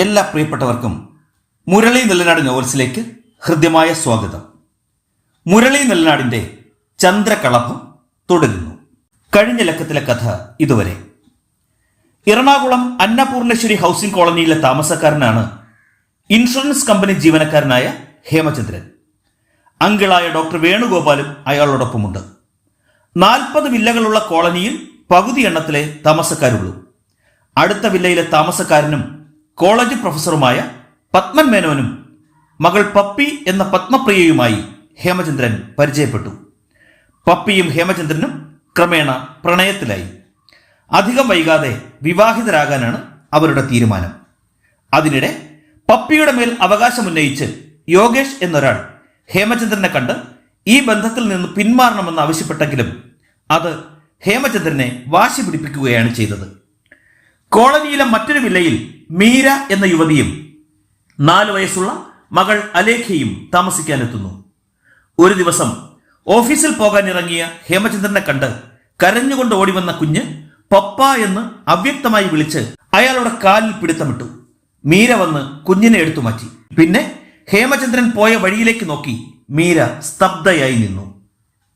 എല്ലാ പ്രിയപ്പെട്ടവർക്കും മുരളി നെല്ലനാട് നോവൽസിലേക്ക് ഹൃദ്യമായ സ്വാഗതം. മുരളി നെല്ലനാടിന്റെ ചന്ദ്രകളഭം തുടരുന്നു. കഴിഞ്ഞ ലക്കത്തിലെ കഥ ഇതുവരെ. എറണാകുളം അന്നപൂർണേശ്വരി ഹൗസിംഗ് കോളനിയിലെ താമസക്കാരനാണ് ഇൻഷുറൻസ് കമ്പനി ജീവനക്കാരനായ ഹേമചന്ദ്രൻ. അങ്കിളായ ഡോക്ടർ വേണുഗോപാലും അയാളോടൊപ്പമുണ്ട്. നാൽപ്പത് വില്ലകളുള്ള കോളനിയിൽ പകുതി എണ്ണത്തിലെ താമസക്കാരുള്ളൂ. അടുത്ത വില്ലയിലെ താമസക്കാരനും കോളേജ് പ്രൊഫസറുമായ പത്മൻ മേനോനും മകൾ പപ്പി എന്ന പത്മപ്രിയയുമായി ഹേമചന്ദ്രൻ പരിചയപ്പെട്ടു. പപ്പിയും ഹേമചന്ദ്രനും ക്രമേണ പ്രണയത്തിലായി. അധികം വൈകാതെ വിവാഹിതരാകാനാണ് അവരുടെ തീരുമാനം. അതിനിടെ പപ്പിയുടെ മേൽ അവകാശമുന്നയിച്ച് യോഗേഷ് എന്നൊരാൾ ഹേമചന്ദ്രനെ കണ്ട് ഈ ബന്ധത്തിൽ നിന്ന് പിന്മാറണമെന്ന് ആവശ്യപ്പെട്ടെങ്കിലും അത് ഹേമചന്ദ്രനെ വാശി പിടിപ്പിക്കുകയാണ് ചെയ്തത്. കോളനിയിലെ മറ്റൊരു വില്ലയിൽ മീര എന്ന യുവതിയും നാല് വയസ്സുള്ള മകൾ അലേഖയും താമസിക്കാനെത്തുന്നു. ഒരു ദിവസം ഓഫീസിൽ പോകാൻ ഇറങ്ങിയ ഹേമചന്ദ്രനെ കണ്ട് കരഞ്ഞുകൊണ്ട് ഓടിവന്ന കുഞ്ഞ് പപ്പ എന്ന് അവ്യക്തമായി വിളിച്ച് അയാളുടെ കാലിൽ പിടുത്തമിട്ടു. മീര വന്ന് കുഞ്ഞിനെ എടുത്തു മാറ്റി. പിന്നെ ഹേമചന്ദ്രൻ പോയ വഴിയിലേക്ക് നോക്കി മീര സ്തബ്ധയായി നിന്നു.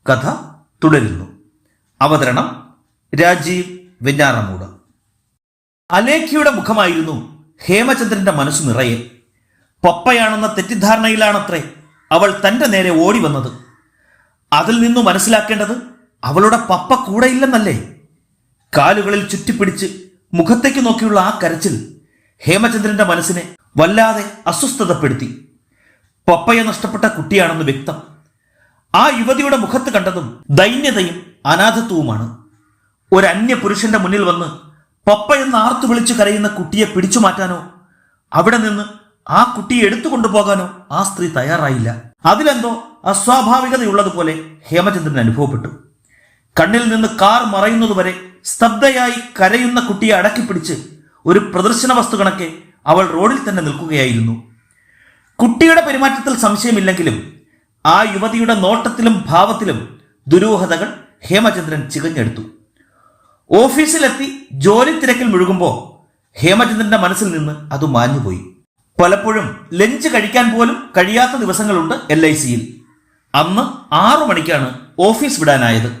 കഥ തുടരുന്നു. അവതരണം രാജീവ് വെഞ്ഞാറമൂട്. അലേഖയുടെ മുഖമായിരുന്നു ഹേമചന്ദ്രന്റെ മനസ്സു നിറയെ. പപ്പയാണെന്ന തെറ്റിദ്ധാരണയിലാണത്രേ അവൾ തന്റെ നേരെ ഓടി വന്നത്. അതിൽ നിന്നു മനസ്സിലാക്കേണ്ടത് അവളുടെ പപ്പ കൂടെയില്ലെന്നല്ലേ? കാലുകളിൽ ചുറ്റിപ്പിടിച്ച് മുഖത്തേക്ക് നോക്കിയുള്ള ആ കരച്ചിൽ ഹേമചന്ദ്രന്റെ മനസ്സിനെ വല്ലാതെ അസ്വസ്ഥതപ്പെടുത്തി. പപ്പയെ നഷ്ടപ്പെട്ട കുട്ടിയാണെന്ന് വ്യക്തം. ആ യുവതിയുടെ മുഖത്ത് കണ്ടതും ദൈന്യതയും അനാഥത്വവുമാണ്. ഒരു അന്യ പുരുഷന്റെ മുന്നിൽ വന്ന് പപ്പ എന്ന് ആർത്തു വിളിച്ചു കരയുന്ന കുട്ടിയെ പിടിച്ചു മാറ്റാനോ? അവിടെ നിന്ന് ആ കുട്ടിയെ എടുത്തു കൊണ്ടുപോകാനോ ആ സ്ത്രീ തയ്യാറായില്ല. അതിലെന്തോ അസ്വാഭാവികതയുള്ളതുപോലെ ഹേമചന്ദ്രൻ അനുഭവപ്പെട്ടു. കണ്ണിൽ നിന്ന് കാർ മറയുന്നതുവരെ സ്തബ്ധയായി കരയുന്ന കുട്ടിയെ അടക്കിപ്പിടിച്ച് ഒരു പ്രദർശന വസ്തു കണക്കെ അവൾ റോഡിൽ തന്നെ നിൽക്കുകയായിരുന്നു. കുട്ടിയുടെ പെരുമാറ്റത്തിൽ സംശയമില്ലെങ്കിലും ആ യുവതിയുടെ നോട്ടത്തിലും ഭാവത്തിലും ദുരൂഹതകൾ ഹേമചന്ദ്രൻ ചികഞ്ഞെടുത്തു. ഓഫീസിലെത്തി ജോലി തിരക്കിൽ മുഴുകുമ്പോൾ ഹേമചന്ദ്രന്റെ മനസ്സിൽ നിന്ന് അത് മാഞ്ഞുപോയി. പലപ്പോഴും ലഞ്ച് കഴിക്കാൻ പോലും കഴിയാത്ത ദിവസങ്ങളുണ്ട് എൽ ഐ സിയിൽ. അന്ന് ആറു മണിക്കാണ് ഓഫീസ് വിടാനായത്.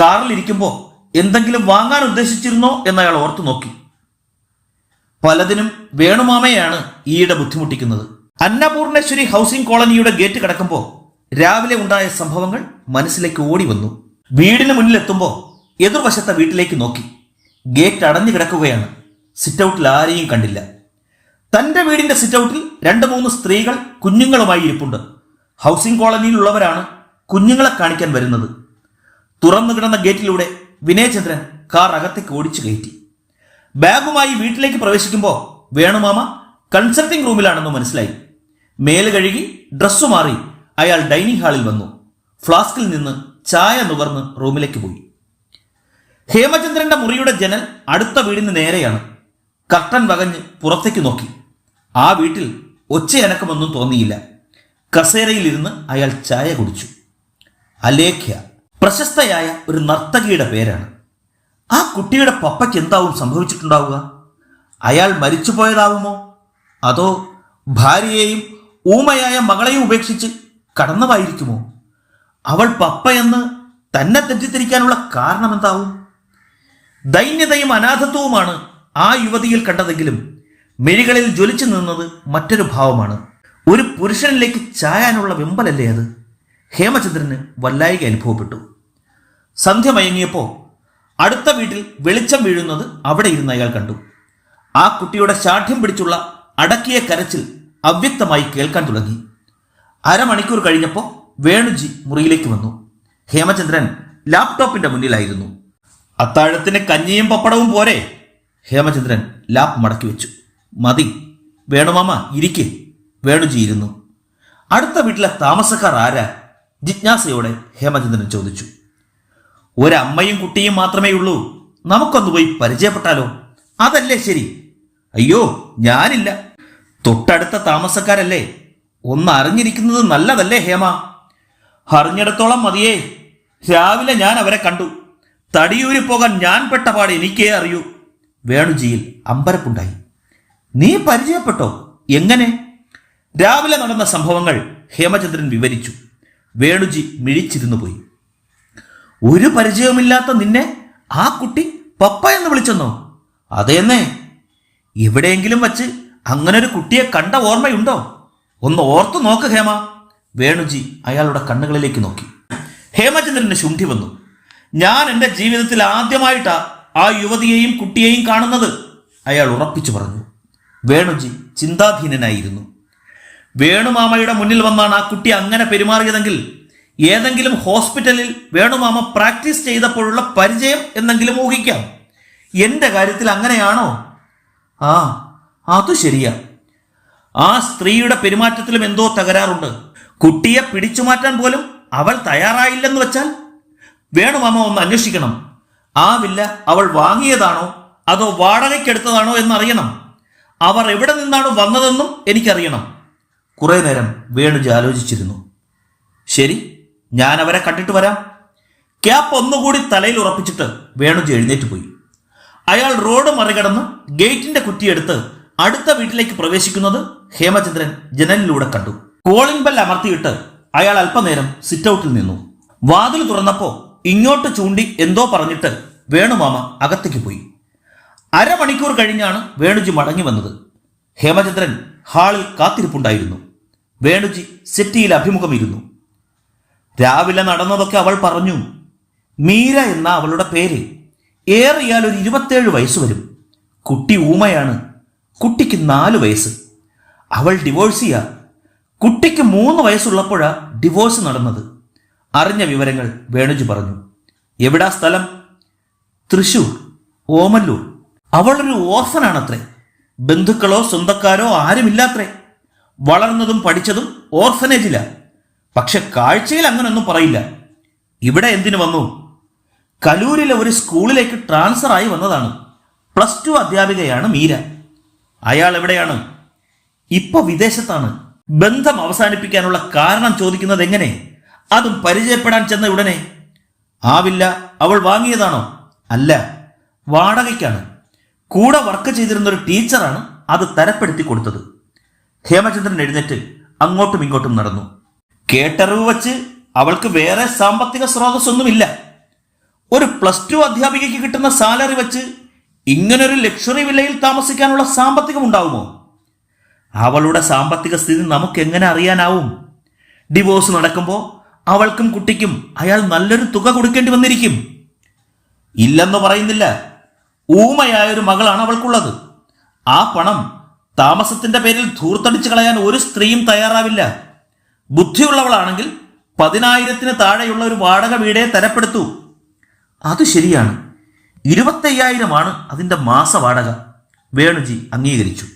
കാറിൽ ഇരിക്കുമ്പോൾ എന്തെങ്കിലും വാങ്ങാൻ ഉദ്ദേശിച്ചിരുന്നോ എന്ന് അയാൾ ഓർത്തു നോക്കി. പലതിനും വേണുമാമയാണ് ഈയിടെ ബുദ്ധിമുട്ടിക്കുന്നത്. അന്നപൂർണേശ്വരി ഹൗസിംഗ് കോളനിയുടെ ഗേറ്റ് കടക്കുമ്പോൾ രാവിലെ ഉണ്ടായ സംഭവങ്ങൾ മനസ്സിലേക്ക് ഓടി വന്നു. വീടിന് മുന്നിലെത്തുമ്പോൾ എതിർവശത്തെ വീട്ടിലേക്ക് നോക്കി. ഗേറ്റ് അടഞ്ഞു കിടക്കുകയാണ്. സിറ്റൗട്ടിൽ ആരെയും കണ്ടില്ല. തന്റെ വീടിന്റെ സിറ്റൗട്ടിൽ രണ്ട് മൂന്ന് സ്ത്രീകൾ കുഞ്ഞുങ്ങളുമായി ഇരിപ്പുണ്ട്. ഹൗസിംഗ് കോളനിയിലുള്ളവരാണ് കുഞ്ഞുങ്ങളെ കാണിക്കാൻ വരുന്നത്. തുറന്നു കിടന്ന ഗേറ്റിലൂടെ വിനയചന്ദ്രൻ കാർ അകത്തേക്ക് ഓടിച്ചു കയറ്റി. ബാഗുമായി വീട്ടിലേക്ക് പ്രവേശിക്കുമ്പോൾ വേണുമാമ കൺസൾട്ടിംഗ് റൂമിലാണെന്ന് മനസ്സിലായി. മേൽ കഴുകി ഡ്രസ്സു മാറി അയാൾ ഡൈനിങ് ഹാളിൽ വന്നു. ഫ്ലാസ്കിൽ നിന്ന് ചായ നുകർന്ന് റൂമിലേക്ക് പോയി. ഹേമചന്ദ്രന്റെ മുറിയുടെ ജനൽ അടുത്ത വീടിന് നേരെയാണ്. കർട്ടൻ വകഞ്ഞ് പുറത്തേക്ക് നോക്കി. ആ വീട്ടിൽ ഒച്ചയനക്കമൊന്നും തോന്നിയില്ല. കസേരയിലിരുന്ന് അയാൾ ചായ കുടിച്ചു. അലേഖ്യ പ്രശസ്തയായ ഒരു നർത്തകിയുടെ പേരാണ്. ആ കുട്ടിയുടെ പപ്പയ്ക്ക് എന്താവും സംഭവിച്ചിട്ടുണ്ടാവുക? അയാൾ മരിച്ചുപോയതാവുമോ? അതോ ഭാര്യയെയും ഊമയായ മകളെയും ഉപേക്ഷിച്ച് കടന്നതായിരിക്കുമോ? അവൾ പപ്പയെന്ന് തന്നെ തെറ്റിദ്ധരിക്കാനുള്ള കാരണം എന്താവും ദൈന്യതയും അനാഥത്വവുമാണ് ആ യുവതിയിൽ കണ്ടതെങ്കിലും മിഴികളിൽ ജ്വലിച്ചു നിന്നത് മറ്റൊരു ഭാവമാണ്. ഒരു പുരുഷനിലേക്ക് ചായാനുള്ള വെമ്പലല്ലേ അത്? ഹേമചന്ദ്രന് വല്ലായിക അനുഭവപ്പെട്ടു. സന്ധ്യ മയങ്ങിയപ്പോൾ അടുത്ത വീട്ടിൽ വെളിച്ചം വീഴുന്നത് അവിടെ ഇരുന്ന് അയാൾ കണ്ടു. ആ കുട്ടിയുടെ ശാഠ്യം പിടിച്ചുള്ള അടക്കിയ കരച്ചിൽ അവ്യക്തമായി കേൾക്കാൻ തുടങ്ങി. അരമണിക്കൂർ കഴിഞ്ഞപ്പോൾ വേണുജി മുറിയിലേക്ക് വന്നു. ഹേമചന്ദ്രൻ ലാപ്ടോപ്പിന്റെ മുന്നിലായിരുന്നു. അത്താഴത്തിന് കഞ്ഞിയും പപ്പടവും പോരെ. ഹേമചന്ദ്രൻ ലാപ്പ് മടക്കി വെച്ചു. മതി. വേണുമാമ ഇരിക്കെ. വേണുജി ഇരുന്നു. അടുത്ത വീട്ടിലെ താമസക്കാർ ആരാ? ജിജ്ഞാസയോടെ ഹേമചന്ദ്രൻ ചോദിച്ചു. ഒരമ്മയും കുട്ടിയും മാത്രമേ ഉള്ളൂ. നമുക്കൊന്ന് പോയി പരിചയപ്പെട്ടാലോ? അതല്ലേ ശരി. അയ്യോ ഞാനില്ല. തൊട്ടടുത്ത താമസക്കാരല്ലേ? ഒന്ന് അറിഞ്ഞിരിക്കുന്നത് നല്ലതല്ലേ ഹേമ? അറിഞ്ഞിടത്തോളം മതിയേ. രാവിലെ ഞാൻ അവരെ കണ്ടു. തടിയൂരി പോകാൻ ഞാൻ പെട്ട പാട് എനിക്കേ അറിയൂ. വേണുജിയിൽ അമ്പരപ്പുണ്ടായി. നീ പരിചയപ്പെട്ടോ? എങ്ങനെ? രാവിലെ നടന്ന സംഭവങ്ങൾ ഹേമചന്ദ്രൻ വിവരിച്ചു. വേണുജി മിഴിച്ചിരുന്നു പോയി. ഒരു പരിചയവുമില്ലാത്ത നിന്നെ ആ കുട്ടി പപ്പ എന്ന് വിളിച്ചെന്നോ? അതേന്നേ. എവിടെയെങ്കിലും വച്ച് അങ്ങനെ ഒരു കുട്ടിയെ കണ്ട ഓർമ്മയുണ്ടോ? ഒന്ന് ഓർത്തു നോക്ക് ഹേമ. വേണുജി അയാളുടെ കണ്ണുകളിലേക്ക് നോക്കി. ഹേമചന്ദ്രന് ശുണ്ഠി വന്നു. ഞാൻ എന്റെ ജീവിതത്തിൽ ആദ്യമായിട്ടാ ആ യുവതിയെയും കുട്ടിയെയും കാണുന്നത്. അയാൾ ഉറപ്പിച്ചു പറഞ്ഞു വേണുജി ചിന്താധീനനായിരുന്നു. വേണുമാമയുടെ മുന്നിൽ വന്നാണ് ആ കുട്ടി അങ്ങനെ പെരുമാറിയതെങ്കിൽ ഏതെങ്കിലും ഹോസ്പിറ്റലിൽ വേണുമാമ പ്രാക്ടീസ് ചെയ്തപ്പോഴുള്ള പരിചയം എന്നെങ്കിലും ഊഹിക്കാം. എന്റെ കാര്യത്തിൽ അങ്ങനെയാണോ? ആ അത് ശരിയാ. ആ സ്ത്രീയുടെ പെരുമാറ്റത്തിലും എന്തോ തകരാറുണ്ട്. കുട്ടിയെ പിടിച്ചു മാറ്റാൻ പോലും അവൾ തയ്യാറായില്ലെന്ന് വെച്ചാൽ വേണുമാമ ഒന്ന് അന്വേഷിക്കണം. ആ വില്ല അവൾ വാങ്ങിയതാണോ അതോ വാടകയ്ക്കെടുത്തതാണോ എന്നറിയണം. അവർ എവിടെ നിന്നാണ് വന്നതെന്നും എനിക്കറിയണം. കുറേ നേരം വേണുജി ആലോചിച്ചിരുന്നു. ശരി ഞാൻ അവരെ കണ്ടിട്ട് വരാം. ക്യാപ്പ് ഒന്നുകൂടി തലയിൽ ഉറപ്പിച്ചിട്ട് വേണുജി എഴുന്നേറ്റ് പോയി. അയാൾ റോഡ് മറികടന്ന് ഗേറ്റിന്റെ കുറ്റിയെടുത്ത് അടുത്ത വീട്ടിലേക്ക് പ്രവേശിക്കുന്നത് ഹേമചന്ദ്രൻ ജനലിലൂടെ കണ്ടു. കോളിംഗ് ബെൽ അമർത്തിയിട്ട് അയാൾ അല്പനേരം സിറ്റ് ഔട്ടിൽ നിന്നു. വാതിൽ തുറന്നപ്പോ ഇങ്ങോട്ട് ചൂണ്ടി എന്തോ പറഞ്ഞിട്ട് വേണുമാമ അകത്തേക്ക് പോയി. അരമണിക്കൂർ കഴിഞ്ഞാണ് വേണുജി മടങ്ങി വന്നത്. ഹേമചന്ദ്രൻ ഹാളിൽ കാത്തിരിപ്പുണ്ടായിരുന്നു. വേണുജി സിറ്റിയിൽ അഭിമുഖമിരുന്നു. രാവിലെ നടന്നതൊക്കെ അവൾ പറഞ്ഞു. മീര എന്ന അവളുടെ പേര് ഏറിയാൽ ഒരു ഇരുപത്തേഴ് വയസ്സ് വരും. കുട്ടി ഊമയാണ്. കുട്ടിക്ക് നാല് വയസ്സ്. അവൾ ഡിവോഴ്സിയാ കുട്ടിക്ക് മൂന്ന് വയസ്സുള്ളപ്പോഴാണ് ഡിവോഴ്സ് നടന്നത്. അറിഞ്ഞ വിവരങ്ങൾ വേണുജി പറഞ്ഞു. എവിടാ സ്ഥലം? തൃശൂർ ഓമല്ലൂർ. അവളൊരു ഓർഫനാണത്രേ. ബന്ധുക്കളോ സ്വന്തക്കാരോ ആരുമില്ലാത്രേ. വളർന്നതും പഠിച്ചതും ഓർഫനേജില. പക്ഷെ കാഴ്ചയിൽ അങ്ങനൊന്നും പറയില്ല. ഇവിടെ എന്തിനു വന്നു? കലൂരിലെ ഒരു സ്കൂളിലേക്ക് ട്രാൻസ്ഫർ ആയി വന്നതാണ്. പ്ലസ് ടു അധ്യാപികയാണ് മീര. അയാൾ എവിടെയാണ്? ഇപ്പൊ വിദേശത്താണ്. ബന്ധം അവസാനിപ്പിക്കാനുള്ള കാരണം ചോദിക്കുന്നത് എങ്ങനെ? അതും പരിചയപ്പെടാൻ ചെന്ന ഉടനെ ആവില്ല അവൾ വാങ്ങിയതാണോ? അല്ല വാടകയ്ക്കാണ്. കൂടെ വർക്ക് ചെയ്തിരുന്ന ഒരു ടീച്ചറാണ് അത് തരപ്പെടുത്തി കൊടുത്തത്. ഹേമചന്ദ്രൻ എഴുന്നേറ്റ് അങ്ങോട്ടും ഇങ്ങോട്ടും നടന്നു. കേട്ടറിവ് വച്ച് അവൾക്ക് വേറെ സാമ്പത്തിക സ്രോതസ്സൊന്നുമില്ല. ഒരു പ്ലസ് ടു അധ്യാപികയ്ക്ക് കിട്ടുന്ന സാലറി വെച്ച് ഇങ്ങനൊരു ലക്ഷറി വില്ലയിൽ താമസിക്കാനുള്ള സാമ്പത്തികം ഉണ്ടാവുമോ? അവളുടെ സാമ്പത്തിക സ്ഥിതി നമുക്ക് എങ്ങനെ അറിയാനാവും? ഡിവോഴ്സ് നടക്കുമ്പോൾ അവൾക്കും കുട്ടിക്കും അയാൾ നല്ലൊരു തുക കൊടുക്കേണ്ടി വന്നിരിക്കും. ഇല്ലെന്ന് പറയുന്നില്ല. ഊമയായൊരു മകളാണ് അവൾക്കുള്ളത്. ആ പണം താമസത്തിന്റെ പേരിൽ ധൂർത്തടിച്ചു കളയാൻ ഒരു സ്ത്രീയും തയ്യാറാവില്ല. ബുദ്ധിയുള്ളവളാണെങ്കിൽ പതിനായിരത്തിന് താഴെയുള്ള ഒരു വാടക വീടേ തരപ്പെടുത്തൂ. അത് ശരിയാണ്. ഇരുപത്തയ്യായിരമാണ് അതിന്റെ മാസ വാടക. വേണുജി അംഗീകരിച്ചു.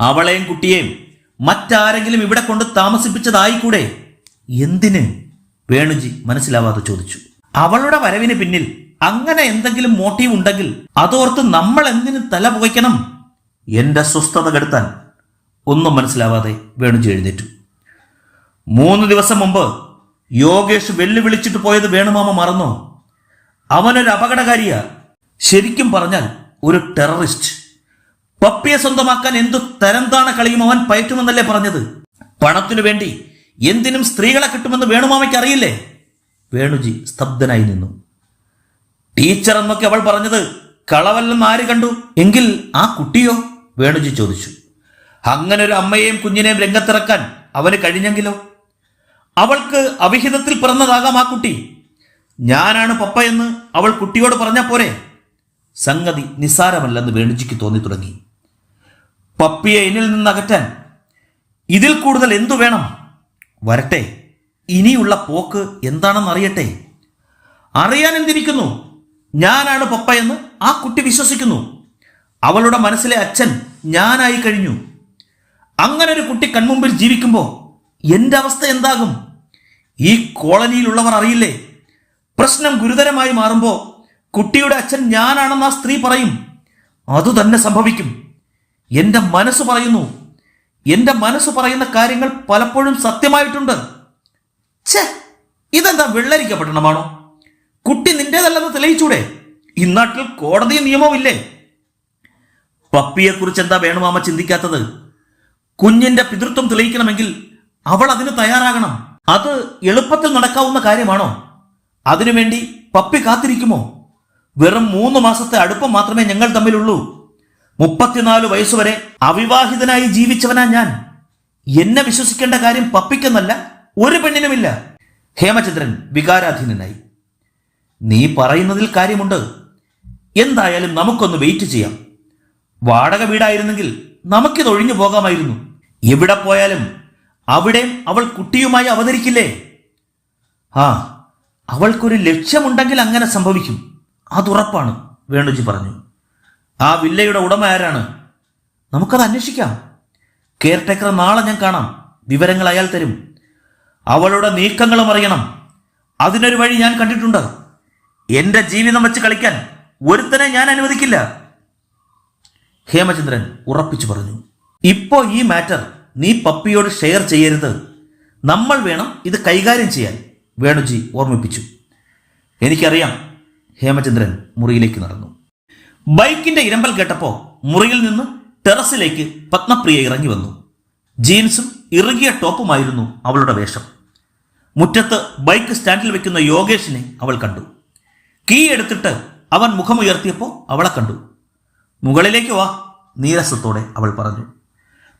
അവളെയും കുട്ടിയെയും മറ്റാരെങ്കിലും ഇവിടെ കൊണ്ട് താമസിപ്പിച്ചതായിക്കൂടെ? എന്തിന് വേണുജി മനസ്സിലാവാതെ ചോദിച്ചു. അവളുടെ വരവിന് പിന്നിൽ അങ്ങനെ എന്തെങ്കിലും മോട്ടീവ് ഉണ്ടെങ്കിൽ അതോർത്ത് നമ്മൾ എന്തിന് തല പുകയ്ക്കണം? എന്റെ സ്വസ്ഥത കെടുത്താൻ ഒന്നും മനസ്സിലാവാതെ വേണുജി എഴുന്നേറ്റു. മൂന്ന് ദിവസം മുമ്പ് യോഗേഷ് വെല്ലുവിളിച്ചിട്ട് പോയത് വേണുമാമ മറന്നോ? അവനൊരു അപകടകാരിയ. ശരിക്കും പറഞ്ഞാൽ ഒരു ടെററിസ്റ്റ്. പപ്പിയെ സ്വന്തമാക്കാൻ എന്തു തരംതാണ കളിയും അവൻ പയറ്റുമെന്നല്ലേ പറഞ്ഞത്? പണത്തിനു വേണ്ടി എന്തിനും സ്ത്രീകളെ കിട്ടുമെന്ന് വേണുമാമയ്ക്ക് അറിയില്ലേ? വേണുജി സ്തബ്ധനായി നിന്നു. ടീച്ചർ എന്നൊക്കെ അവൾ പറഞ്ഞത് കളവല്ലെന്ന് ആര് കണ്ടു? എങ്കിൽ ആ കുട്ടിയോ? വേണുജി ചോദിച്ചു. അങ്ങനെ ഒരു അമ്മയെയും കുഞ്ഞിനെയും രംഗത്തിറക്കാൻ അവന് കഴിഞ്ഞെങ്കിലോ? അവൾക്ക് അവിഹിതത്തിൽ പിറന്നതാകാം ആ കുട്ടി. ഞാനാണ് പപ്പ എന്ന് അവൾ കുട്ടിയോട് പറഞ്ഞ പോരെ? സംഗതി നിസ്സാരമല്ലെന്ന് വേണുജിക്ക് തോന്നി തുടങ്ങി. പപ്പിയെ ഇനിൽ നിന്ന് അകറ്റാൻ ഇതിൽ കൂടുതൽ എന്തു വേണം? വരട്ടെ. ഇനിയുള്ള പോക്ക് എന്താണെന്ന് അറിയട്ടെ. അറിയാൻ എന്തിരിക്കുന്നു? ഞാനാണ് പപ്പ എന്ന് ആ കുട്ടി വിശ്വസിക്കുന്നു. അവളുടെ മനസ്സിലെ അച്ഛൻ ഞാനായി കഴിഞ്ഞു. അങ്ങനെ ഒരു കുട്ടി കൺമുമ്പിൽ ജീവിക്കുമ്പോൾ എന്റെ അവസ്ഥ എന്താകും? ഈ കോളനിയിലുള്ളവർ അറിയില്ലേ? പ്രശ്നം ഗുരുതരമായി മാറുമ്പോൾ കുട്ടിയുടെ അച്ഛൻ ഞാനാണെന്ന് ആ സ്ത്രീ പറയും. അതുതന്നെ സംഭവിക്കും. എന്റെ മനസ്സ് പറയുന്നു എന്റെ മനസ്സ് പറയുന്ന കാര്യങ്ങൾ പലപ്പോഴും സത്യമായിട്ടുണ്ട്. ഛേ ഇതെന്താ വെള്ളരിക്ക പട്ടണമാണോ കുട്ടി നിന്റേതല്ലെന്ന് തെളിയിച്ചൂടെ? ഇന്നാട്ടിൽ കോടതി നിയമമില്ലേ പപ്പിയെക്കുറിച്ച് എന്താ വേണോ അമ്മ ചിന്തിക്കാത്തത്? കുഞ്ഞിന്റെ പിതൃത്വം തെളിയിക്കണമെങ്കിൽ അവൾ അതിന് തയ്യാറാകണം. അത് എളുപ്പത്തിൽ നടക്കാവുന്ന കാര്യമാണോ? അതിനുവേണ്ടി പപ്പി കാത്തിരിക്കുമോ? വെറും മൂന്ന് മാസത്തെ അടുപ്പം മാത്രമേ ഞങ്ങൾ തമ്മിലുള്ളൂ. മുപ്പത്തിനാല് വയസ്സുവരെ അവിവാഹിതനായി ജീവിച്ചവനാ ഞാൻ. എന്നെ വിശ്വസിക്കേണ്ട കാര്യം പപ്പിക്കെന്നല്ല ഒരു പെണ്ണിനുമില്ല. ഹേമചന്ദ്രൻ വികാരാധീനനായി. നീ പറയുന്നതിൽ കാര്യമുണ്ട്. എന്തായാലും നമുക്കൊന്ന് വെയിറ്റ് ചെയ്യാം. വാടക വീടായിരുന്നെങ്കിൽ നമുക്കിത് ഒഴിഞ്ഞു പോകാമായിരുന്നു. എവിടെ പോയാലും അവിടെ അവൾ കുട്ടിയുമായി അവതരിക്കില്ലേ? ആ അവൾക്കൊരു ലക്ഷ്യമുണ്ടെങ്കിൽ അങ്ങനെ സംഭവിക്കും. അതുറപ്പാണ് വേണുജി പറഞ്ഞു. ആ വില്ലയുടെ ഉടമ ആരാണ്? നമുക്കത് അന്വേഷിക്കാം. കെയർടേക്കർ നാളെ ഞാൻ കാണാം. വിവരങ്ങൾ അയാൾ തരും. അവളുടെ നീക്കങ്ങളും അറിയണം. അതിനൊരു വഴി ഞാൻ കണ്ടിട്ടുണ്ട്. എന്റെ ജീവിതം വെച്ച് കളിക്കാൻ ഒരുത്തനെ ഞാൻ അനുവദിക്കില്ല. ഹേമചന്ദ്രൻ ഉറപ്പിച്ചു പറഞ്ഞു. ഇപ്പോ ഈ മാറ്റർ നീ പപ്പിയോട് ഷെയർ ചെയ്യരുത്. നമ്മൾ വേണം ഇത് കൈകാര്യം ചെയ്യാൻ. വേണുജി ഓർമ്മിപ്പിച്ചു. എനിക്കറിയാം. ഹേമചന്ദ്രൻ മുറിയിലേക്ക് നടന്നു. ബൈക്കിന്റെ ഇരമ്പൽ കേട്ടപ്പോ മുറിയിൽ നിന്ന് ടെറസിലേക്ക് പത്മപ്രിയ ഇറങ്ങി വന്നു. ജീൻസും ഇറുകിയ ടോപ്പുമായിരുന്നു അവളുടെ വേഷം. മുറ്റത്ത് ബൈക്ക് സ്റ്റാൻഡിൽ വെക്കുന്ന യോഗേഷിനെ അവൾ കണ്ടു. കീ എടുത്തിട്ട് അവൻ മുഖമുയർത്തിയപ്പോൾ അവളെ കണ്ടു. മുകളിലേക്ക് വാ നീരസത്തോടെ അവൾ പറഞ്ഞു.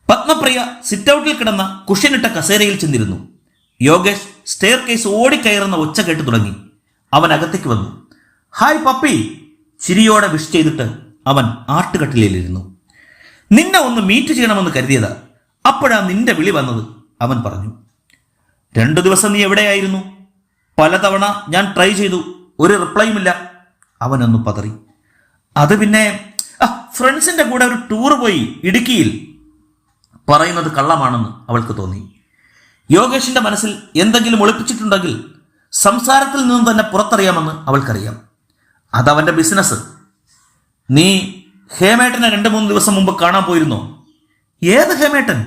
പത്മപ്രിയ സിറ്റൗട്ടിൽ കിടന്ന കുഷ്യനിട്ട കസേരയിൽ ചെന്നിരുന്നു. യോഗേഷ് സ്റ്റെയർ കേസ് ഓടിക്കയറുന്ന ഒച്ച കേട്ട് തുടങ്ങി. അവൻ അകത്തേക്ക് വന്നു. ഹായ് പപ്പി ചിരിയോടെ വിഷ് ചെയ്തിട്ട് അവൻ ആട്ടുകട്ടിലിരുന്നു നിന്നെ ഒന്ന് മീറ്റ് ചെയ്യണമെന്ന് കരുതിയതാ. അപ്പോഴാ നിന്റെ വിളി വന്നത് അവൻ പറഞ്ഞു. രണ്ടു ദിവസം നീ എവിടെയായിരുന്നു? പലതവണ ഞാൻ ട്രൈ ചെയ്തു ഒരു റിപ്ലൈയുമില്ല അവനൊന്ന് പതറി. അത് പിന്നെ ഫ്രണ്ട്സിന്റെ കൂടെ ഒരു ടൂർ പോയി ഇടുക്കിയിൽ പറയുന്നത് കള്ളമാണെന്ന് അവൾക്ക് തോന്നി. യോഗേഷിന്റെ മനസ്സിൽ എന്തെങ്കിലും ഒളിപ്പിച്ചിട്ടുണ്ടെങ്കിൽ സംസാരത്തിൽ നിന്നും തന്നെ പുറത്തറിയാമെന്ന് അവൾക്കറിയാം. അതവന്റെ ബിസിനസ് നീ ഹേമേട്ടനെ രണ്ട് മൂന്ന് ദിവസം മുമ്പ് കാണാൻ പോയിരുന്നോ? ഏത് ഹേമേട്ടൻ?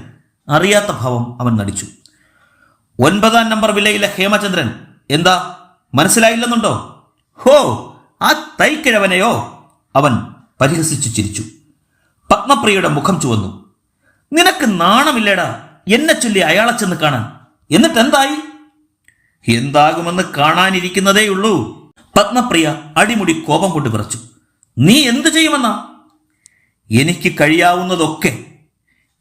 അറിയാത്ത ഭാവം അവൻ നടിച്ചു. ഒൻപതാം നമ്പർ വിലയിലെ ഹേമചന്ദ്രൻ. എന്താ? മനസ്സിലായില്ലെന്നുണ്ടോ? ഹോ ആ തൈക്കിഴവനെയോ? അവൻ പരിഹസിച്ചു ചിരിച്ചു. പത്മപ്രിയയുടെ മുഖം ചുവന്നു. നിനക്ക് നാണമില്ലേടാ. എന്നെ ചൊല്ലി അയാളെ ചെന്ന് കാണാൻ. എന്നിട്ടെന്തായി? എന്താകുമെന്ന് കാണാനിരിക്കുന്നതേയുള്ളൂ. പത്മപ്രിയ അടിമുടി കോപം കൊണ്ട് വിറച്ചു. നീ എന്ത് ചെയ്യുമെന്നാ? എനിക്ക് കഴിയാവുന്നതൊക്കെ.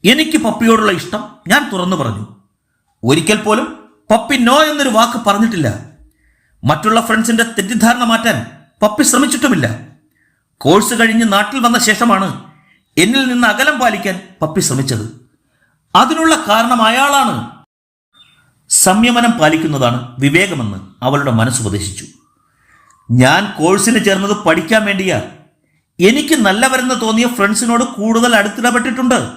എനിക്ക് പപ്പിയോടുള്ള ഇഷ്ടം ഞാൻ തുറന്നു പറഞ്ഞു. ഒരിക്കൽ പോലും പപ്പി നോ എന്നൊരു വാക്ക് പറഞ്ഞിട്ടില്ല. മറ്റുള്ള ഫ്രണ്ട്സിന്റെ തെറ്റിദ്ധാരണ മാറ്റാൻ പപ്പി ശ്രമിച്ചിട്ടുമില്ല. കോഴ്സ് കഴിഞ്ഞ് നാട്ടിൽ വന്ന ശേഷമാണ് എന്നിൽ നിന്ന് അകലം പാലിക്കാൻ പപ്പി ശ്രമിച്ചത്. അതിനുള്ള കാരണം അയാളാണ്. സംയമനം പാലിക്കുന്നതാണ് വിവേകമെന്ന് അവളുടെ മനസ്സുപദേശിച്ചു ഞാൻ കോഴ്സിന് ചേർന്നത് പഠിക്കാൻ വേണ്ടിയാ. എനിക്ക് നല്ലവരെന്ന് തോന്നിയ ഫ്രണ്ട്സിനോട് കൂടുതൽ അടുത്തിടപെട്ടിട്ടുണ്ട്.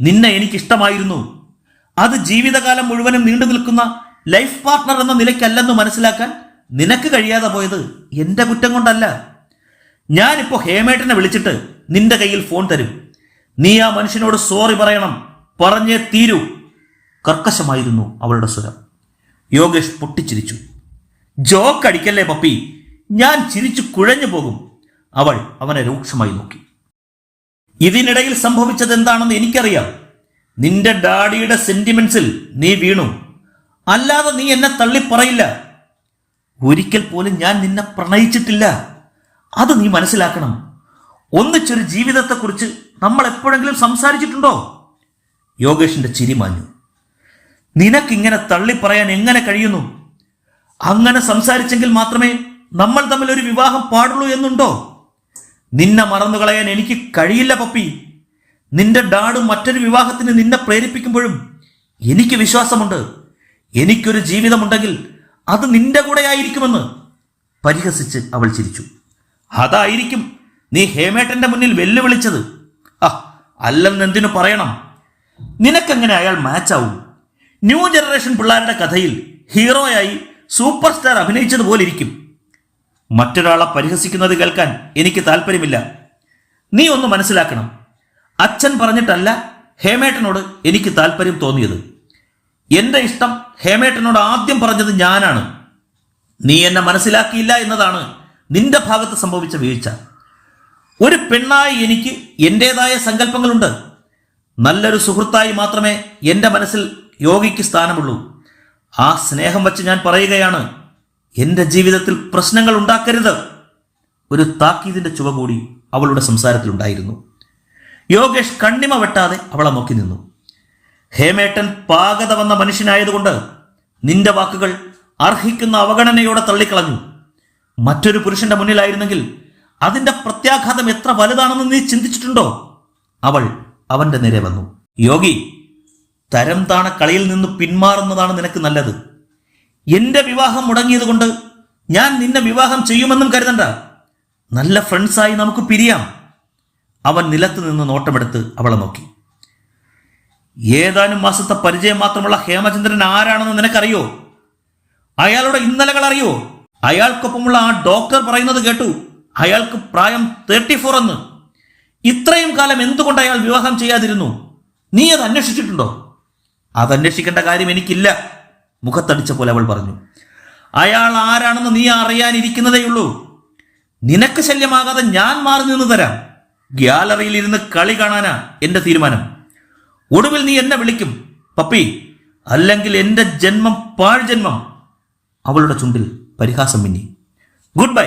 നിന്നെ എനിക്കിഷ്ടമായിരുന്നു. അത് ജീവിതകാലം മുഴുവനും നീണ്ടു നിൽക്കുന്ന ലൈഫ് പാർട്ട്ണർ എന്ന നിലയ്ക്കല്ലെന്ന് മനസ്സിലാക്കാൻ നിനക്ക് കഴിയാതെ പോയത് എന്റെ കുറ്റം കൊണ്ടല്ല. ഞാനിപ്പോ ഹേമേട്ടനെ വിളിച്ചിട്ട് നിന്റെ കയ്യിൽ ഫോൺ തരും. നീ ആ മനുഷ്യനോട് സോറി പറയണം. പറഞ്ഞേ തീരൂ. കർക്കശമായിരുന്നു അവളുടെ സ്വരം. യോഗേഷ് പൊട്ടിച്ചിരിച്ചു. ജോക്ക് അടിക്കല്ലേ പപ്പി? ഞാൻ ചിരിച്ചു കുഴഞ്ഞു പോകും. അവൾ അവനെ രൂക്ഷമായി നോക്കി. ഇതിനിടയിൽ സംഭവിച്ചത് എന്താണെന്ന് എനിക്കറിയാം. നിന്റെ ഡാഡിയുടെ സെന്റിമെന്റ്സിൽ നീ വീണു. അല്ലാതെ നീ എന്നെ തള്ളിപ്പറയില്ല. ഒരിക്കൽ പോലും ഞാൻ നിന്നെ പ്രണയിച്ചിട്ടില്ല. അത് നീ മനസ്സിലാക്കണം. ഒന്നിച്ചൊരു ജീവിതത്തെക്കുറിച്ച് നമ്മൾ എപ്പോഴെങ്കിലും സംസാരിച്ചിട്ടുണ്ടോ? യോഗേഷിന്റെ ചിരി മാഞ്ഞു. നിനക്കിങ്ങനെ തള്ളിപ്പറയാൻ എങ്ങനെ കഴിയുന്നു? അങ്ങനെ സംസാരിച്ചെങ്കിൽ മാത്രമേ നമ്മൾ തമ്മിൽ ഒരു വിവാഹം പാടുള്ളൂ എന്നുണ്ടോ? നിന്നെ മറന്നു കളയാൻ എനിക്ക് കഴിയില്ല പപ്പി. നിന്റെ ഡാഡ് മറ്റൊരു വിവാഹത്തിന് നിന്നെ പ്രേരിപ്പിക്കുമ്പോഴും എനിക്ക് വിശ്വാസമുണ്ട്. എനിക്കൊരു ജീവിതമുണ്ടെങ്കിൽ അത് നിന്റെ കൂടെ ആയിരിക്കുമെന്ന് പരിഹസിച്ച് അവൾ ചിരിച്ചു. അതായിരിക്കും നീ ഹേമേട്ടന്റെ മുന്നിൽ വെല്ലുവിളിച്ചത്. ആ അല്ലെന്നെന്തിനു പറയണം? നിനക്കെങ്ങനെ അയാൾ മാച്ചാവും? ന്യൂ ജനറേഷൻ പിള്ളേരുടെ കഥയിൽ ഹീറോയായി സൂപ്പർ സ്റ്റാർ അഭിനയിച്ചതുപോലെ ഇരിക്കും മറ്റൊരാളെ പരിഹസിക്കുന്നത് കേൾക്കാൻ എനിക്ക് താല്പര്യമില്ല. നീ ഒന്ന് മനസ്സിലാക്കണം. അച്ഛൻ പറഞ്ഞിട്ടല്ല ഹേമേട്ടനോട് എനിക്ക് താല്പര്യം തോന്നിയത്. എന്റെ ഇഷ്ടം ഹേമേട്ടനോട് ആദ്യം പറഞ്ഞത് ഞാനാണ്. നീ എന്നെ മനസ്സിലാക്കിയില്ല എന്നതാണ് നിന്റെ ഭാഗത്ത് സംഭവിച്ച വീഴ്ച. ഒരു പെണ്ണായി എനിക്ക് എന്റെതായ സങ്കല്പങ്ങളുണ്ട്. നല്ലൊരു സുഹൃത്തായി മാത്രമേ എന്റെ മനസ്സിൽ യോഗിക്ക് സ്ഥാനമുള്ളൂ. ആ സ്നേഹം വച്ച് ഞാൻ പറയുകയാണ്. എന്റെ ജീവിതത്തിൽ പ്രശ്നങ്ങൾ ഉണ്ടാക്കരുത്. ഒരു താക്കീതിന്റെ ചുവ കൂടി അവളുടെ സംസാരത്തിലുണ്ടായിരുന്നു യോഗേഷ് കണ്ണിമ വെട്ടാതെ അവളെ നോക്കി നിന്നു. ഹേമേട്ടൻ പാകത വന്ന മനുഷ്യനായതുകൊണ്ട് നിന്റെ വാക്കുകൾ അർഹിക്കുന്ന അവഗണനയോടെ തള്ളിക്കളഞ്ഞു. മറ്റൊരു പുരുഷന്റെ മുന്നിലായിരുന്നെങ്കിൽ അതിന്റെ പ്രത്യാഘാതം എത്ര വലുതാണെന്ന് നീ ചിന്തിച്ചിട്ടുണ്ടോ? അവൾ അവന്റെ നേരെ വന്നു. യോഗി തരം താണ കളിയിൽ നിന്ന് പിന്മാറുന്നതാണ് നിനക്ക് നല്ലത്. എന്റെ വിവാഹം മുടങ്ങിയതുകൊണ്ട് ഞാൻ നിന്നെ വിവാഹം ചെയ്യുമെന്നും കരുതണ്ട. നല്ല ഫ്രണ്ട്സായി നമുക്ക് പിരിയാം. അവൻ നിലത്ത് നിന്ന് നോട്ടമെടുത്ത് അവളെ നോക്കി. ഏതാനും മാസത്തെ പരിചയം മാത്രമുള്ള ഹേമചന്ദ്രൻ ആരാണെന്ന് നിനക്കറിയോ? അയാളുടെ ഇന്നലകൾ അറിയോ അയാൾക്കൊപ്പമുള്ള ആ ഡോക്ടർ പറയുന്നത് കേട്ടു. അയാൾക്ക് പ്രായം തേർട്ടി ഫോർ എന്ന്. ഇത്രയും കാലം എന്തുകൊണ്ട് അയാൾ വിവാഹം ചെയ്യാതിരുന്നു? നീ അത് അന്വേഷിച്ചിട്ടുണ്ടോ? അതന്വേഷിക്കേണ്ട കാര്യം എനിക്കില്ല. മുഖത്തടിച്ച പോലെ അവൾ പറഞ്ഞു അയാൾ ആരാണെന്ന് നീ അറിയാനിരിക്കുന്നതേയുള്ളൂ നിനക്ക് ശല്യമാകാതെ ഞാൻ മാറി നിന്ന് തരാം. ഗ്യാലറിയിൽ ഇരുന്ന് കളി കാണാനാ എന്റെ തീരുമാനം. ഒടുവിൽ നീ എന്നെ വിളിക്കും. പപ്പി അല്ലെങ്കിൽ എന്റെ ജന്മം പാഴ് ജന്മം. അവളുടെ ചുണ്ടിൽ പരിഹാസം മിന്നി. ഗുഡ് ബൈ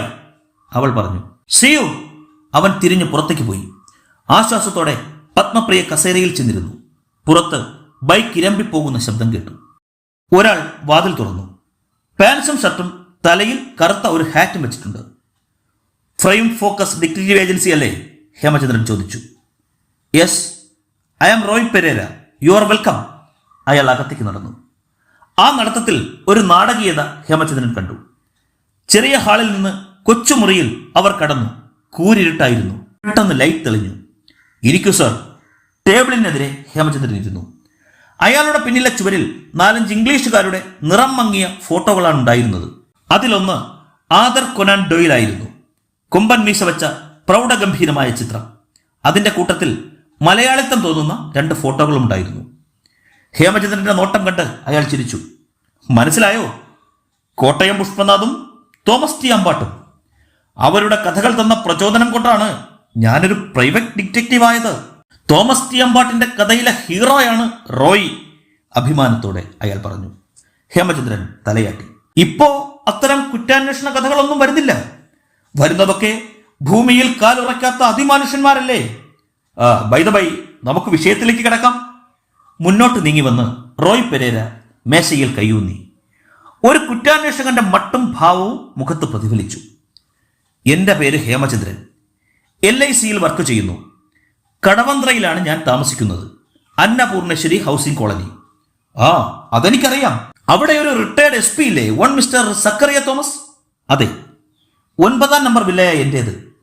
അവൾ പറഞ്ഞു. സിയു അവൻ തിരിഞ്ഞു പുറത്തേക്ക് പോയി. ആശ്വാസത്തോടെ പത്മപ്രിയ കസേരയിൽ ചെന്നിരുന്നു. പുറത്ത് ബൈക്ക് ഇരമ്പിപ്പോകുന്ന ശബ്ദം കേട്ടു. ഒരാൾ വാതിൽ തുറന്നു. പാൻസും ഷർട്ടും തലയിൽ കറുത്ത ഒരു ഹാറ്റും വെച്ചിട്ടുണ്ട്. ഫ്രെയിം ഫോക്കസ് ഡിറ്റക്റ്റീവ് ഏജൻസി അല്ലേ? ഹേമചന്ദ്രൻ ചോദിച്ചു. Yes I am Roy Pereira. You are welcome. അയാൾ അകത്തേക്ക് നടന്നു. ആ നടത്തത്തിൽ ഒരു നാടകീയത ഹേമചന്ദ്രൻ കണ്ടു. ചെറിയ ഹാളിൽ നിന്ന് കൊച്ചുമുറിയിൽ അവർ കടന്നു. കൂരിരുട്ടായിരുന്നു. പെട്ടെന്ന് ലൈറ്റ് തെളിഞ്ഞു. ഇരിക്കൂ സർ. ടേബിളിനെതിരെ ഹേമചന്ദ്രൻ ഇരുന്നു. അയാളുടെ പിന്നിലെ ചുവരിൽ നാലഞ്ച് ഇംഗ്ലീഷുകാരുടെ നിറം മങ്ങിയ ഫോട്ടോകളാണ് ഉണ്ടായിരുന്നത്. അതിലൊന്ന് ആദർ കൊനാൻ ഡോയിലായിരുന്നു കൊമ്പൻ മീശ വെച്ച പ്രൗഢഗംഭീരമായ ചിത്രം. അതിന്റെ കൂട്ടത്തിൽ മലയാളിത്തം തോന്നുന്ന രണ്ട് ഫോട്ടോകളും ഉണ്ടായിരുന്നു. ഹേമചന്ദ്രന്റെ നോട്ടം കണ്ട് അയാൾ ചിരിച്ചു. മനസ്സിലായോ? കോട്ടയം പുഷ്പനാഥും തോമസ് ടി അമ്പാട്ടും. അവരുടെ കഥകൾ തന്ന പ്രചോദനം കൊണ്ടാണ് ഞാനൊരു പ്രൈവറ്റ് ഡിറ്റക്റ്റീവ് ആയത് തോമസ് ടി അമ്പാട്ടിന്റെ കഥയിലെ ഹീറോയാണ് റോയി. അഭിമാനത്തോടെ അയാൾ പറഞ്ഞു ഹേമചന്ദ്രൻ തലയാട്ടി. ഇപ്പോ അത്തരം കുറ്റാന്വേഷണ കഥകളൊന്നും വരുന്നില്ല. വരുന്നതൊക്കെ ഭൂമിയിൽ കാലുറയ്ക്കാത്ത അതിമാനുഷ്യന്മാരല്ലേ? ബൈദബൈ നമുക്ക് വിഷയത്തിലേക്ക് കിടക്കാം. മുന്നോട്ട് നീങ്ങി വന്ന് റോയ് പെരേര മേശയിൽ കയ്യൂന്നി ഒരു കുറ്റാന്വേഷകന്റെ മട്ടും ഭാവവും മുഖത്ത് പ്രതിഫലിച്ചു. എന്റെ പേര് ഹേമചന്ദ്രൻ. എൽ ഐ സിയിൽ വർക്ക് ചെയ്യുന്നു. കടവന്ത്രയിലാണ് ഞാൻ താമസിക്കുന്നത്. Annapoorneshwari housing colony. ആ അതെനിക്കറിയാം. അവിടെ ഒരു റിട്ടയർഡ് എസ് പി ഇല്ലേ? One mister Zachariah Thomas? അതെ. ഒൻപതാം നമ്പർ വില്ലയ എന്റേത്.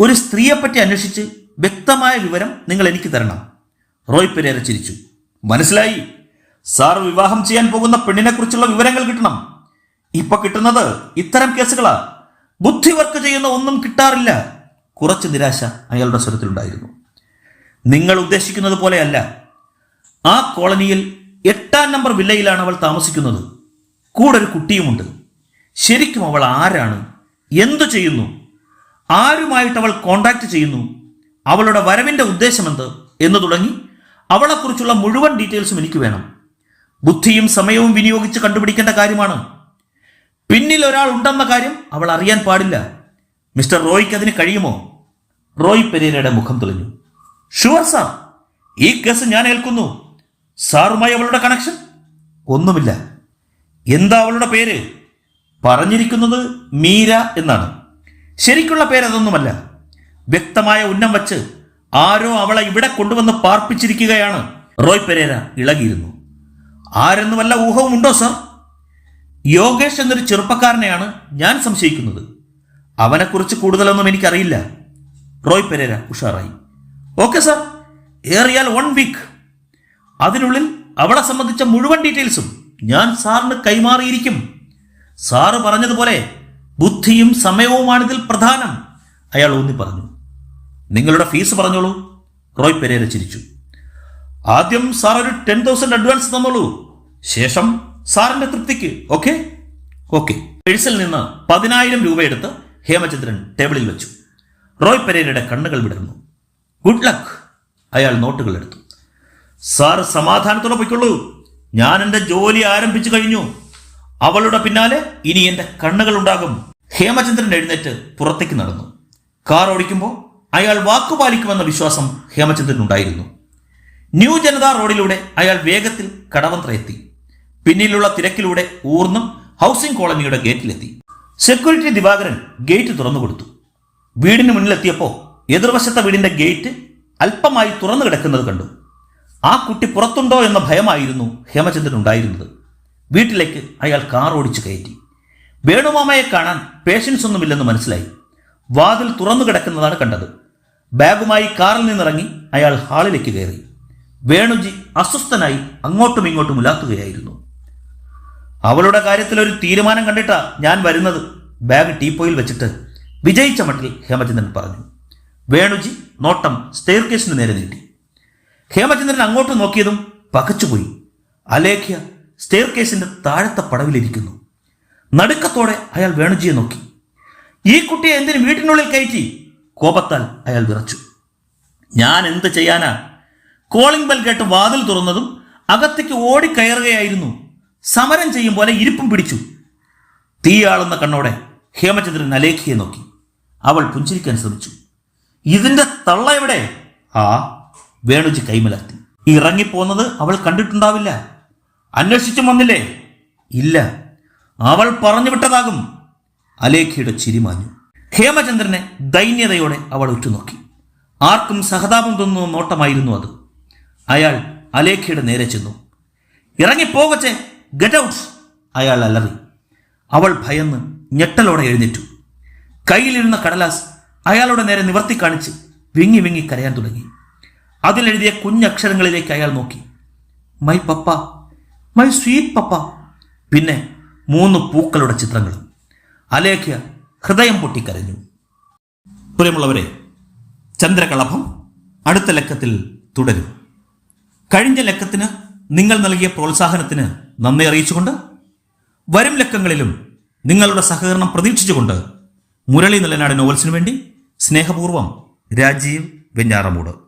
ഒരു സ്ത്രീയെപ്പറ്റി അന്വേഷിച്ച് വ്യക്തമായ വിവരം നിങ്ങൾ എനിക്ക് തരണം. റോയ് പെരേര ചിരിച്ചു. മനസ്സിലായി. സാർ വിവാഹം ചെയ്യാൻ പോകുന്ന പെണ്ണിനെക്കുറിച്ചുള്ള വിവരങ്ങൾ കിട്ടണം. ഇപ്പൊ കിട്ടുന്നത് ഇത്തരം കേസുകളാ. ബുദ്ധി വർക്ക് ചെയ്യുന്ന ഒന്നും കിട്ടാറില്ല. കുറച്ച് നിരാശ അയാളുടെ സ്വരത്തിലുണ്ടായിരുന്നു. നിങ്ങൾ ഉദ്ദേശിക്കുന്നത് പോലെയല്ല. ആ കോളനിയിൽ എട്ടാം നമ്പർ വില്ലയിലാണ് അവൾ താമസിക്കുന്നത്. കൂടെ ഒരു കുട്ടിയുമുണ്ട്. ശരിക്കും അവൾ ആരാണ്? എന്തു ചെയ്യുന്നു? ആരുമായിട്ട് അവൾ കോണ്ടാക്ട് ചെയ്യുന്നു? അവളുടെ വരവിന്റെ ഉദ്ദേശമെന്ത്? എന്ന് തുടങ്ങി അവളെക്കുറിച്ചുള്ള മുഴുവൻ ഡീറ്റെയിൽസും എനിക്ക് വേണം. ബുദ്ധിയും സമയവും വിനിയോഗിച്ച് കണ്ടുപിടിക്കേണ്ട കാര്യമാണ്. പിന്നിൽ ഒരാൾ ഉണ്ടെന്ന കാര്യം അവൾ അറിയാൻ പാടില്ല. മിസ്റ്റർ റോയ്ക്ക് അതിന് കഴിയുമോ? റോയ് പെരേരയുടെ മുഖം തെളിഞ്ഞു. ഷുവർ സാർ ഈ കേസ് ഞാൻ ഏൽക്കുന്നു. സാറുമായി അവളുടെ കണക്ഷൻ ഒന്നുമില്ല. എന്താ അവളുടെ പേര്? പറഞ്ഞിരിക്കുന്നത് മീര എന്നാണ്. ശരിക്കുള്ള പേരതൊന്നുമല്ല വ്യക്തമായ ഉന്നം വച്ച് ആരോ അവളെ ഇവിടെ കൊണ്ടുവന്ന് പാർപ്പിച്ചിരിക്കുകയാണ്. റോയ് പെരേര ഇളകിയിരുന്നു. ആരെന്ന് വല്ല ഊഹവും ഉണ്ടോ സാർ യോഗേഷ് എന്നൊരു ചെറുപ്പക്കാരനെയാണ് ഞാൻ സംശയിക്കുന്നത്. അവനെക്കുറിച്ച് കൂടുതലൊന്നും എനിക്കറിയില്ല. റോയ് പെരേര ഉഷാറായി. ഓക്കെ സാർ ഏറിയാൽ വൺ വീക്ക് അതിനുള്ളിൽ അവളെ സംബന്ധിച്ച മുഴുവൻ ഡീറ്റെയിൽസും ഞാൻ സാറിന് കൈമാറിയിരിക്കും. സാറ് പറഞ്ഞതുപോലെ ബുദ്ധിയും സമയവുമാണിതിൽ പ്രധാനം. അയാൾ ഊന്നി പറഞ്ഞു. നിങ്ങളുടെ ഫീസ് പറഞ്ഞോളൂ. റോയ് പെരേര ചിരിച്ചു. ആദ്യം സാർ ഒരു ടെൻ തൗസൻഡ് അഡ്വാൻസ് തന്നോളൂ. ശേഷം സാറിന്റെ തൃപ്തിക്ക് ഓക്കെ ഓക്കെ പേഴ്സിൽ നിന്ന് പതിനായിരം രൂപ എടുത്ത് ഹേമചന്ദ്രൻ ടേബിളിൽ വെച്ചു. റോയ് പെരേരയുടെ കണ്ണുകൾ വിടർന്നു. ഗുഡ് ലക്ക് അയാൾ നോട്ടുകൾ എടുത്തു. സാർ സമാധാനത്തോടെ പൊയ്ക്കൊള്ളൂ. ഞാൻ എന്റെ ജോലി ആരംഭിച്ചു കഴിഞ്ഞു. അവളുടെ പിന്നാലെ ഇനി എന്റെ കണ്ണുകൾ ഉണ്ടാകും. ഹേമചന്ദ്രൻ എഴുന്നേറ്റ് പുറത്തേക്ക് നടന്നു. കാർ ഓടിക്കുമ്പോൾ അയാൾ വാക്കുപാലിക്കുമെന്ന വിശ്വാസം ഹേമചന്ദ്രൻ ഉണ്ടായിരുന്നു. ന്യൂ ജനതാ റോഡിലൂടെ അയാൾ വേഗത്തിൽ കടവന്ത്ര എത്തി. പിന്നിലുള്ള തിരക്കിലൂടെ ഊർന്നും ഹൗസിംഗ് കോളനിയുടെ ഗേറ്റിലെത്തി. സെക്യൂരിറ്റി ദിവാകരൻ ഗേറ്റ് തുറന്നു കൊടുത്തു വീടിന് മുന്നിലെത്തിയപ്പോൾ എതിർവശത്തെ വീടിന്റെ ഗേറ്റ് അല്പമായി തുറന്നു കിടക്കുന്നത് കണ്ടു. ആ കുട്ടി പുറത്തുണ്ടോ എന്ന ഭയമായിരുന്നു ഹേമചന്ദ്രൻ ഉണ്ടായിരുന്നത്. വീട്ടിലേക്ക് അയാൾ കാർ ഓടിച്ചു കയറ്റി. വേണുമാമയെ കാണാൻ പേഷ്യൻസ് ഒന്നുമില്ലെന്ന് മനസ്സിലായി. വാതിൽ തുറന്നു കിടക്കുന്നതാണ് കണ്ടത്. ബാഗുമായി കാറിൽ നിന്നിറങ്ങി അയാൾ ഹാളിലേക്ക് കയറി. വേണുജി അസ്വസ്ഥനായി അങ്ങോട്ടും ഇങ്ങോട്ടും ഉലാത്തുകയായിരുന്നു. അവളുടെ കാര്യത്തിൽ ഒരു തീരുമാനം കണ്ടിട്ടാ ഞാൻ വരുന്നത്. ബാഗ് ടീപ്പോയിൽ വെച്ചിട്ട് വിജയിച്ച മട്ടിൽ ഹേമചന്ദ്രൻ പറഞ്ഞു. വേണുജി നോട്ടം സ്റ്റെയർകേസിന് നേരെ നീട്ടി. ഹേമചന്ദ്രൻ അങ്ങോട്ട് നോക്കിയതും പകച്ചുപോയി. അലേഖ്യ സ്റ്റെയർകേസിന്റെ താഴത്തെ പടവിലിരിക്കുന്നു. നടുക്കത്തോടെ അയാൾ വേണുജിയെ നോക്കി. ഈ കുട്ടിയെ എന്തിന് വീട്ടിനുള്ളിൽ കയറ്റി? കോപത്താൽ അയാൾ വിറച്ചു. ഞാൻ എന്ത് ചെയ്യാനാ? കോളിംഗ് ബെൽ കേട്ട് വാതിൽ തുറന്നതും അകത്തേക്ക് ഓടിക്കയറുകയായിരുന്നു സമരം ചെയ്യും പോലെ ഇരിപ്പും പിടിച്ചു. തീയാളുന്ന കണ്ണോടെ ഹേമചന്ദ്രൻ അലേഖിയെ നോക്കി. അവൾ പുഞ്ചിരിക്കാൻ ശ്രമിച്ചു. ഇതിന്റെ തള്ള എവിടെ? ആ വേണുജി കൈമലർത്തി. ഇറങ്ങിപ്പോന്നത് അവൾ കണ്ടിട്ടുണ്ടാവില്ല. അന്വേഷിച്ചും വന്നില്ലേ? ഇല്ല. അവൾ പറഞ്ഞു വിട്ടതാകും. അലേഖയുടെ ചിരിമാഞ്ഞു ഹേമചന്ദ്രനെ ദൈന്യതയോടെ അവൾ ഉറ്റുനോക്കി. ആർക്കും സഹതാപം തോന്നുന്ന നോട്ടമായിരുന്നു അത്. അയാൾ അലേഖയുടെ നേരെ ചെന്നു. ഇറങ്ങിപ്പോകച്ചേ ഗെറ്റ് ഔട്ട്. അയാൾ അലറി. അവൾ ഭയന്ന് ഞെട്ടലോടെ എഴുന്നേറ്റു. കയ്യിലിരുന്ന കടലാസ് അയാളുടെ നേരെ നിവർത്തി കാണിച്ച് വിങ്ങി വിങ്ങി കരയാൻ തുടങ്ങി. അതിലെഴുതിയ കുഞ്ഞക്ഷരങ്ങളിലേക്ക് അയാൾ നോക്കി. My papa my sweet papa. പിന്നെ മൂന്ന് പൂക്കളുടെ ചിത്രങ്ങളും. അലേഖ്യ ഹൃദയം പൊട്ടിക്കരഞ്ഞു പ്രിയമുള്ളവരെ ചന്ദ്രകളഭം അടുത്ത ലക്കത്തിൽ തുടരും. കഴിഞ്ഞ ലക്കത്തിന് നിങ്ങൾ നൽകിയ പ്രോത്സാഹനത്തിന് നന്ദി അറിയിച്ചുകൊണ്ട് വരും ലക്കങ്ങളിലും നിങ്ങളുടെ സഹകരണം പ്രതീക്ഷിച്ചുകൊണ്ട് മുരളി നിലനാട് നോവൽസിനു വേണ്ടി സ്നേഹപൂർവം രാജീവ് വെഞ്ഞാറമൂട്.